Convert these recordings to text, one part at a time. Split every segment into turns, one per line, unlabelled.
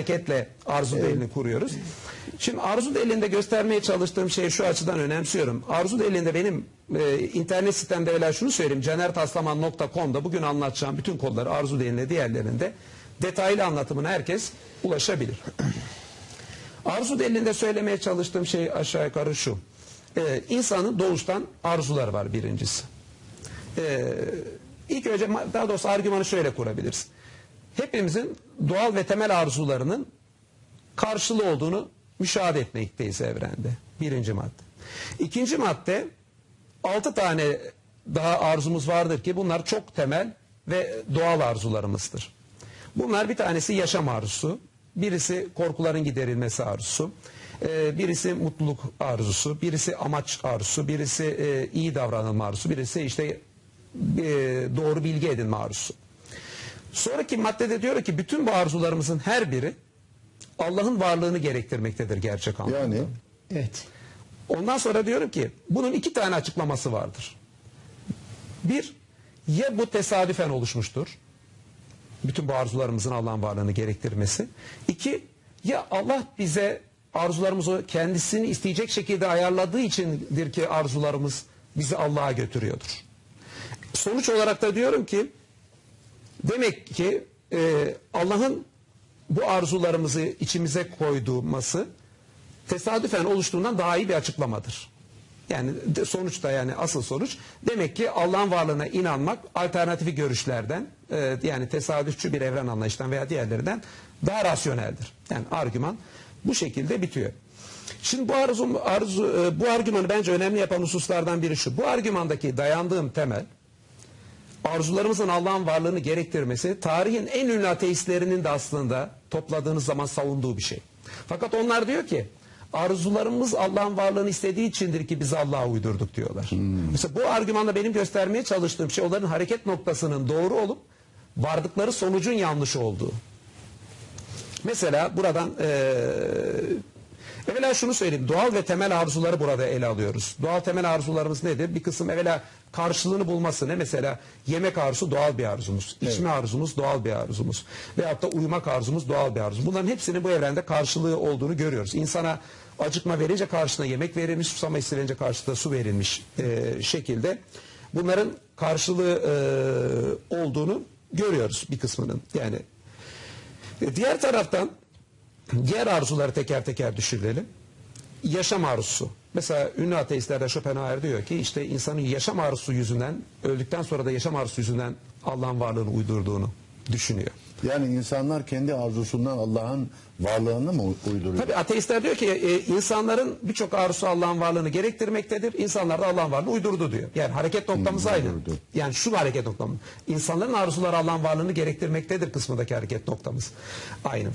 hareketle arzu delilini kuruyoruz. Şimdi arzu delilinde göstermeye çalıştığım şey şu açıdan önemsiyorum. Arzu delilinde benim e, internet sitemde evvela şunu söyleyeyim. canertaslaman.com'da bugün anlatacağım bütün kodları arzu delilinde diğerlerinde detaylı anlatımına herkes ulaşabilir. Arzu delilinde söylemeye çalıştığım şey aşağı yukarı şu. Ee, insanın doğuştan arzuları var birincisi. Ee, ilk önce daha doğrusu argümanı şöyle kurabiliriz. Hepimizin doğal ve temel arzularının karşılığı olduğunu müşahede etmekteyiz evrende. Birinci madde. İkinci madde altı tane daha arzumuz vardır ki bunlar çok temel ve doğal arzularımızdır. Bunlar bir tanesi yaşam arzusu, birisi korkuların giderilmesi arzusu, e, birisi mutluluk arzusu, birisi amaç arzusu, birisi e, iyi davranılma arzusu, birisi işte e, doğru bilgi edinme arzusu. Sonraki maddede diyor ki bütün bu arzularımızın her biri Allah'ın varlığını gerektirmektedir gerçek anlamda.
Yani
Evet.
Ondan sonra diyorum ki bunun iki tane açıklaması vardır. Bir, ya bu tesadüfen oluşmuştur. Bütün bu arzularımızın Allah'ın varlığını gerektirmesi. İki, ya Allah bize arzularımızı kendisini isteyecek şekilde ayarladığı içindir ki arzularımız bizi Allah'a götürüyordur. Sonuç olarak da diyorum ki demek ki e, Allah'ın bu arzularımızı içimize koyduğması tesadüfen oluştuğundan daha iyi bir açıklamadır. Yani sonuçta yani asıl sonuç demek ki Allah'ın varlığına inanmak alternatifi görüşlerden e, yani tesadüfçü bir evren anlayıştan veya diğerlerinden daha rasyoneldir. Yani argüman bu şekilde bitiyor. Şimdi bu arzu, arzu e, bu argümanı bence önemli yapan hususlardan biri şu. Bu argümandaki dayandığım temel arzularımızın Allah'ın varlığını gerektirmesi tarihin en ünlü ateistlerinin de aslında topladığınız zaman savunduğu bir şey. Fakat onlar diyor ki arzularımız Allah'ın varlığını istediği içindir ki biz Allah'a uydurduk diyorlar. Mesela bu argümanda benim göstermeye çalıştığım şey onların hareket noktasının doğru olup vardıkları sonucun yanlış olduğu. Mesela buradan eee evvela şunu söyleyeyim. Doğal ve temel arzuları burada ele alıyoruz. Doğal temel arzularımız nedir? Bir kısım evvela karşılığını bulması ne? Mesela yemek arzusu doğal bir arzumuz. İçme arzumuz doğal bir arzumuz. Veyahut da uyumak arzumuz doğal bir arzu. Bunların hepsinin bu evrende karşılığı olduğunu görüyoruz. İnsana acıkma verince karşına yemek verilmiş, susama istenince karşılığı su verilmiş eee, şekilde. Bunların karşılığı eee, olduğunu görüyoruz bir kısmının. Yani e, Diğer taraftan diğer arzuları teker teker düşürelim. Yaşam arzusu. Mesela ünlü ateistlerde Schopenhauer diyor ki işte insanın yaşam arzusu yüzünden öldükten sonra da yaşam arzusu yüzünden Allah'ın varlığını uydurduğunu düşünüyor.
Yani insanlar kendi arzusundan Allah'ın varlığını mı uyduruyor?
Tabi ateistler diyor ki e, insanların birçok arzusu Allah'ın varlığını gerektirmektedir. İnsanlar da Allah'ın varlığını uydurdu diyor. Yani hareket noktamız
Hmm,
aynı.
uydurdu.
Yani şu hareket noktamız. İnsanların arzuları Allah'ın varlığını gerektirmektedir kısmındaki hareket noktamız. Aynı.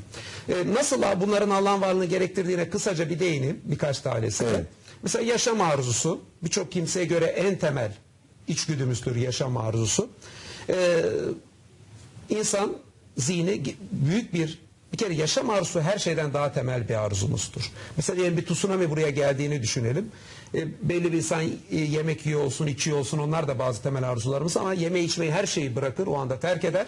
E, nasıl bunların Allah'ın varlığını gerektirdiğine kısaca bir değineyim. Birkaç tanesi.
Evet.
Mesela yaşam arzusu birçok kimseye göre en temel içgüdümüzdür yaşam arzusu. E, İnsan zihni büyük bir bir kere yaşam arzusu her şeyden daha temel bir arzumuzdur. Mesela diyelim bir tsunami buraya geldiğini düşünelim. E, belli bir insan e, yemek yiyor olsun, içiyor olsun onlar da bazı temel arzularımız ama yeme içmeyi her şeyi bırakır o anda terk eder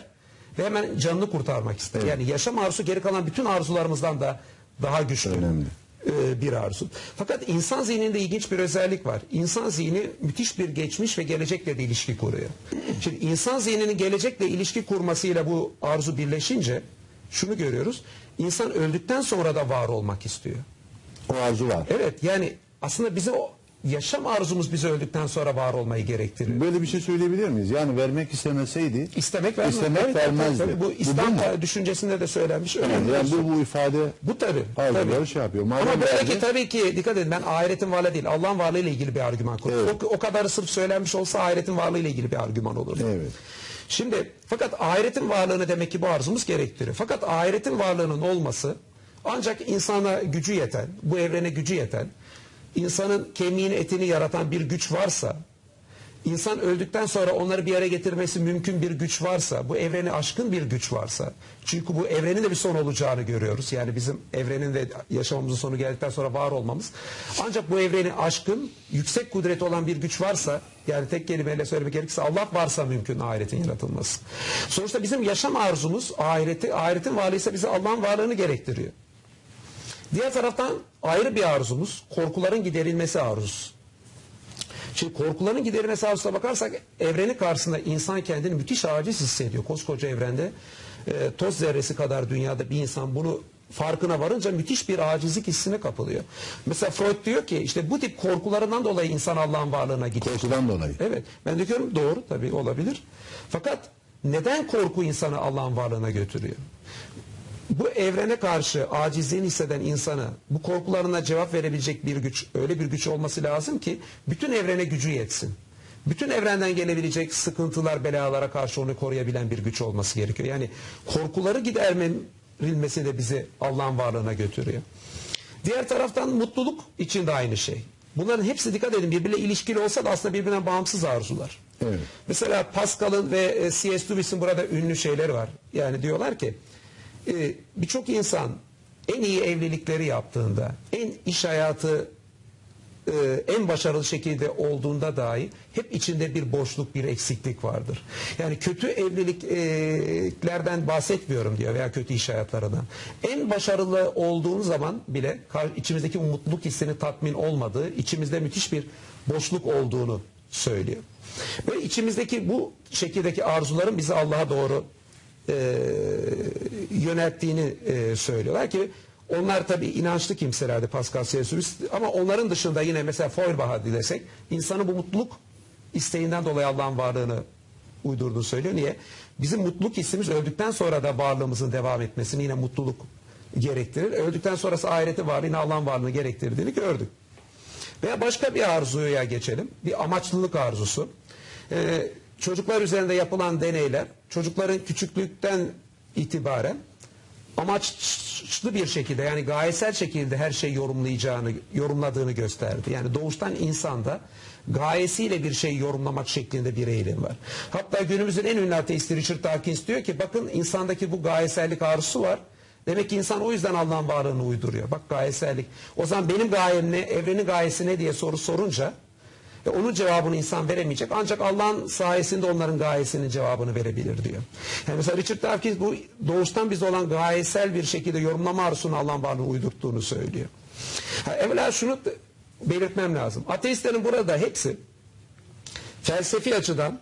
ve hemen canını kurtarmak ister. Yani yaşam arzusu geri kalan bütün arzularımızdan da daha güçlü
Önemli.
E, bir arzu. Fakat insan zihninde ilginç bir özellik var. İnsan zihni müthiş bir geçmiş ve gelecekle de ilişki kuruyor. Şimdi insan zihninin gelecekle ilişki kurmasıyla bu arzu birleşince şunu görüyoruz. İnsan öldükten sonra da var olmak istiyor.
O arzu var.
Evet yani aslında bize o yaşam arzumuz bize öldükten sonra var olmayı gerektiriyor.
Böyle bir şey söyleyebilir miyiz? Yani vermek istemeseydi
İstemek vermez.
İstemek
Tabii, tabii,
vermezdi.
tabii. Bu
Bu
İslam
mi?
düşüncesinde de söylenmiş. önemli
yani
şey.
bu, bu ifade
Bu tabi.
Arzuları şey yapıyor. Madem
Ama buradaki
verdi-
tabii ki dikkat edin ben ahiretin varlığı değil Allah'ın varlığı ile ilgili bir argüman kuruyorum.
Evet.
O, o kadarı sırf söylenmiş olsa ahiretin varlığı ile ilgili bir argüman olur.
Evet.
Şimdi fakat ahiretin varlığını demek ki bu arzumuz gerektiriyor. Fakat ahiretin varlığının olması ancak insana gücü yeten, bu evrene gücü yeten, insanın kemiğini etini yaratan bir güç varsa insan öldükten sonra onları bir araya getirmesi mümkün bir güç varsa, bu evreni aşkın bir güç varsa, çünkü bu evrenin de bir son olacağını görüyoruz. Yani bizim evrenin ve yaşamımızın sonu geldikten sonra var olmamız. Ancak bu evreni aşkın, yüksek kudreti olan bir güç varsa, yani tek kelimeyle söylemek gerekirse Allah varsa mümkün ahiretin yaratılması. Sonuçta bizim yaşam arzumuz ahireti, ahiretin varlığı ise bize Allah'ın varlığını gerektiriyor. Diğer taraftan ayrı bir arzumuz, korkuların giderilmesi arzusu. Şimdi korkuların giderilmesi arzusuna bakarsak evreni karşısında insan kendini müthiş aciz hissediyor. Koskoca evrende e, toz zerresi kadar dünyada bir insan bunu farkına varınca müthiş bir acizlik hissine kapılıyor. Mesela Freud diyor ki işte bu tip korkularından dolayı insan Allah'ın varlığına gidiyor.
Korkudan dolayı.
Evet. Ben de diyorum doğru tabii olabilir. Fakat neden korku insanı Allah'ın varlığına götürüyor? Bu evrene karşı acizliğini hisseden insanı bu korkularına cevap verebilecek bir güç, öyle bir güç olması lazım ki bütün evrene gücü yetsin. Bütün evrenden gelebilecek sıkıntılar, belalara karşı onu koruyabilen bir güç olması gerekiyor. Yani korkuları giderilmesi de bizi Allah'ın varlığına götürüyor. Diğer taraftan mutluluk için de aynı şey. Bunların hepsi dikkat edin birbiriyle ilişkili olsa da aslında birbirinden bağımsız arzular.
Evet.
Mesela Pascal'ın ve e, C.S. Lewis'in burada ünlü şeyleri var. Yani diyorlar ki e, birçok insan en iyi evlilikleri yaptığında, en iş hayatı e, en başarılı şekilde olduğunda dahi hep içinde bir boşluk, bir eksiklik vardır. Yani kötü evliliklerden bahsetmiyorum diyor veya kötü iş hayatlarından. En başarılı olduğun zaman bile içimizdeki mutluluk hissinin tatmin olmadığı, içimizde müthiş bir boşluk olduğunu söylüyor. Ve içimizdeki bu şekildeki arzuların bizi Allah'a doğru e, yönelttiğini e, söylüyorlar ki onlar tabi inançlı kimselerdi Pascal Celsius ama onların dışında yine mesela Feuerbach'a dilesek insanın bu mutluluk isteğinden dolayı Allah'ın varlığını uydurduğunu söylüyor. Niye? Bizim mutluluk hissimiz öldükten sonra da varlığımızın devam etmesini yine mutluluk gerektirir. Öldükten sonrası ahireti var yine Allah'ın varlığını gerektirdiğini gördük. Veya başka bir arzuya geçelim. Bir amaçlılık arzusu. Ee, çocuklar üzerinde yapılan deneyler çocukların küçüklükten itibaren amaçlı bir şekilde yani gayesel şekilde her şey yorumlayacağını yorumladığını gösterdi. Yani doğuştan insanda gayesiyle bir şey yorumlamak şeklinde bir eğilim var. Hatta günümüzün en ünlü ateisti Richard Dawkins diyor ki bakın insandaki bu gayesellik arzusu var. Demek ki insan o yüzden Allah'ın varlığını uyduruyor. Bak gayesellik. O zaman benim gayem ne, evrenin gayesi ne diye soru sorunca e, onun cevabını insan veremeyecek. Ancak Allah'ın sayesinde onların gayesinin cevabını verebilir diyor. Yani mesela Richard Dawkins bu doğuştan biz olan gayesel bir şekilde yorumlama arzusunu Allah'ın varlığını uydurttuğunu söylüyor. Ha, evvela şunu belirtmem lazım. Ateistlerin burada hepsi felsefi açıdan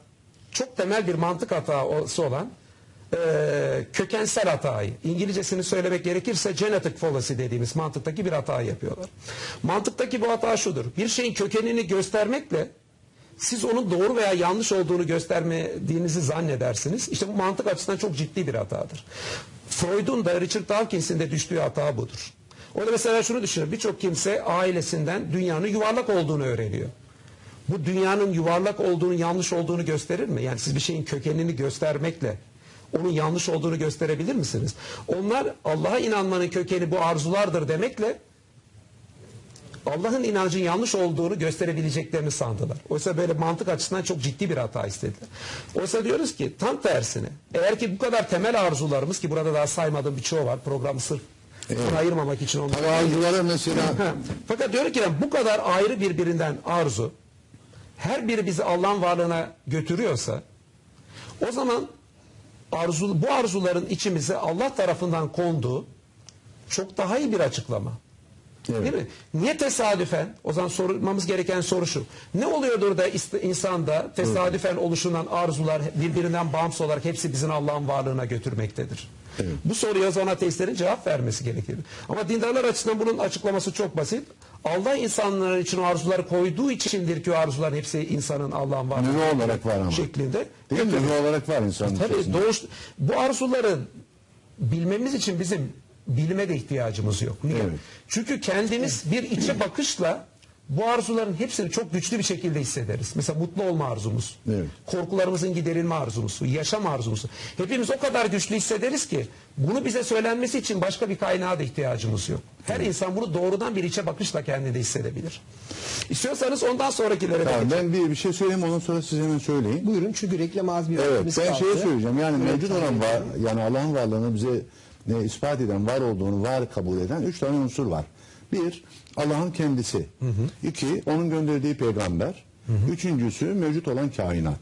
çok temel bir mantık hatası olan e, kökensel hatayı, İngilizcesini söylemek gerekirse genetic fallacy dediğimiz mantıktaki bir hata yapıyorlar. Mantıktaki bu hata şudur. Bir şeyin kökenini göstermekle siz onun doğru veya yanlış olduğunu göstermediğinizi zannedersiniz. İşte bu mantık açısından çok ciddi bir hatadır. Freud'un da Richard Dawkins'in de düştüğü hata budur. O da mesela şunu düşünür. Birçok kimse ailesinden dünyanın yuvarlak olduğunu öğreniyor. Bu dünyanın yuvarlak olduğunu, yanlış olduğunu gösterir mi? Yani siz bir şeyin kökenini göstermekle onun yanlış olduğunu gösterebilir misiniz? Onlar Allah'a inanmanın kökeni bu arzulardır demekle Allah'ın inancın yanlış olduğunu gösterebileceklerini sandılar. Oysa böyle mantık açısından çok ciddi bir hata istediler. Oysa diyoruz ki tam tersine eğer ki bu kadar temel arzularımız ki burada daha saymadığım birçoğu var programı sırf buna ayırmamak için onları
arzuları mesela
Fakat diyor ki bu kadar ayrı birbirinden arzu her biri bizi Allah'ın varlığına götürüyorsa o zaman arzu, bu arzuların içimize Allah tarafından konduğu çok daha iyi bir açıklama.
Evet.
Değil mi? Niye tesadüfen? O zaman sormamız gereken soru şu. Ne oluyordur da insanda tesadüfen oluşulan arzular birbirinden bağımsız olarak hepsi bizim Allah'ın varlığına götürmektedir?
Evet.
Bu soruya o zaman ateistlerin cevap vermesi gerekir. Ama dindarlar açısından bunun açıklaması çok basit. Allah insanların için o arzuları koyduğu içindir ki o arzuların hepsi insanın Allah'ın varlığına
nüve olarak var ama.
şeklinde.
Değil mi? Nüve olarak var insanın
Tabii
içerisinde.
doğuş, bu arzuları bilmemiz için bizim bilime de ihtiyacımız yok. Niye?
Evet.
Çünkü kendimiz bir içe bakışla bu arzuların hepsini çok güçlü bir şekilde hissederiz. Mesela mutlu olma arzumuz,
Evet.
korkularımızın giderilme arzumuz, yaşam arzumuz. Hepimiz o kadar güçlü hissederiz ki bunu bize söylenmesi için başka bir kaynağa da ihtiyacımız yok. Her insan bunu doğrudan bir içe bakışla kendinde hissedebilir. İstiyorsanız ondan sonrakilere de
Tamam,
geçelim.
ben bir, bir şey söyleyeyim ondan sonra siz hemen söyleyin.
Buyurun çünkü reklam az bir
Evet ben
kaldı.
şeyi söyleyeceğim yani
Evet,
mevcut olan var, yani Allah'ın varlığını bize ne ispat eden var olduğunu var kabul eden üç tane unsur var. Bir Allah'ın kendisi. İki onun gönderdiği peygamber. Üçüncüsü mevcut olan kainat.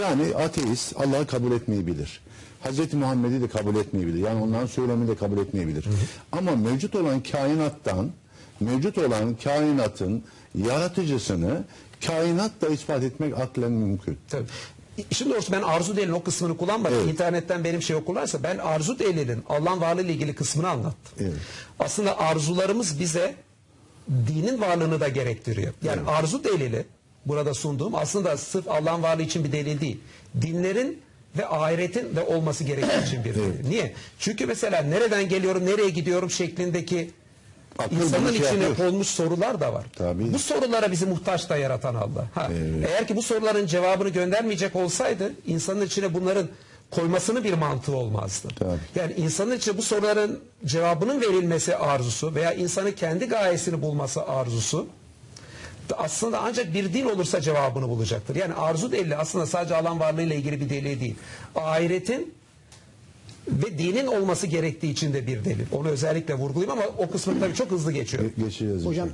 Yani ateist Allah'ı kabul etmeyebilir. Hazreti Muhammed'i de kabul etmeyebilir. Yani onların söylemini de kabul etmeyebilir. Ama mevcut olan kainattan mevcut olan kainatın yaratıcısını kainatla ispat etmek aklen mümkün.
Tabii. İşin doğrusu ben arzu delilin o kısmını kullanmadım.
Evet.
İnternetten benim şey okurlarsa ben arzu delilin Allah'ın varlığı ile ilgili kısmını anlattım.
Evet.
Aslında arzularımız bize dinin varlığını da gerektiriyor. Yani arzu delili burada sunduğum aslında sırf Allah'ın varlığı için bir delil değil. Dinlerin ve ahiretin de olması gerektiği için bir delil. Niye? Çünkü mesela nereden geliyorum, nereye gidiyorum şeklindeki
Akıl
insanın
şey
içine
yapıyor.
konmuş sorular da var.
Tabii.
Bu sorulara bizi muhtaç da yaratan Allah. Ha,
Evet.
Eğer ki bu soruların cevabını göndermeyecek olsaydı insanın içine bunların koymasının bir mantığı olmazdı.
Tabii.
Yani insanın içine bu soruların cevabının verilmesi arzusu veya insanın kendi gayesini bulması arzusu da aslında ancak bir din olursa cevabını bulacaktır. Yani arzu delili aslında sadece alan varlığıyla ilgili bir delil değil. Ahiretin ve dinin olması gerektiği için de bir delil. Onu özellikle vurgulayayım ama o kısmı tabii çok hızlı geçiyor.
Geçeceğiz.
Hocam.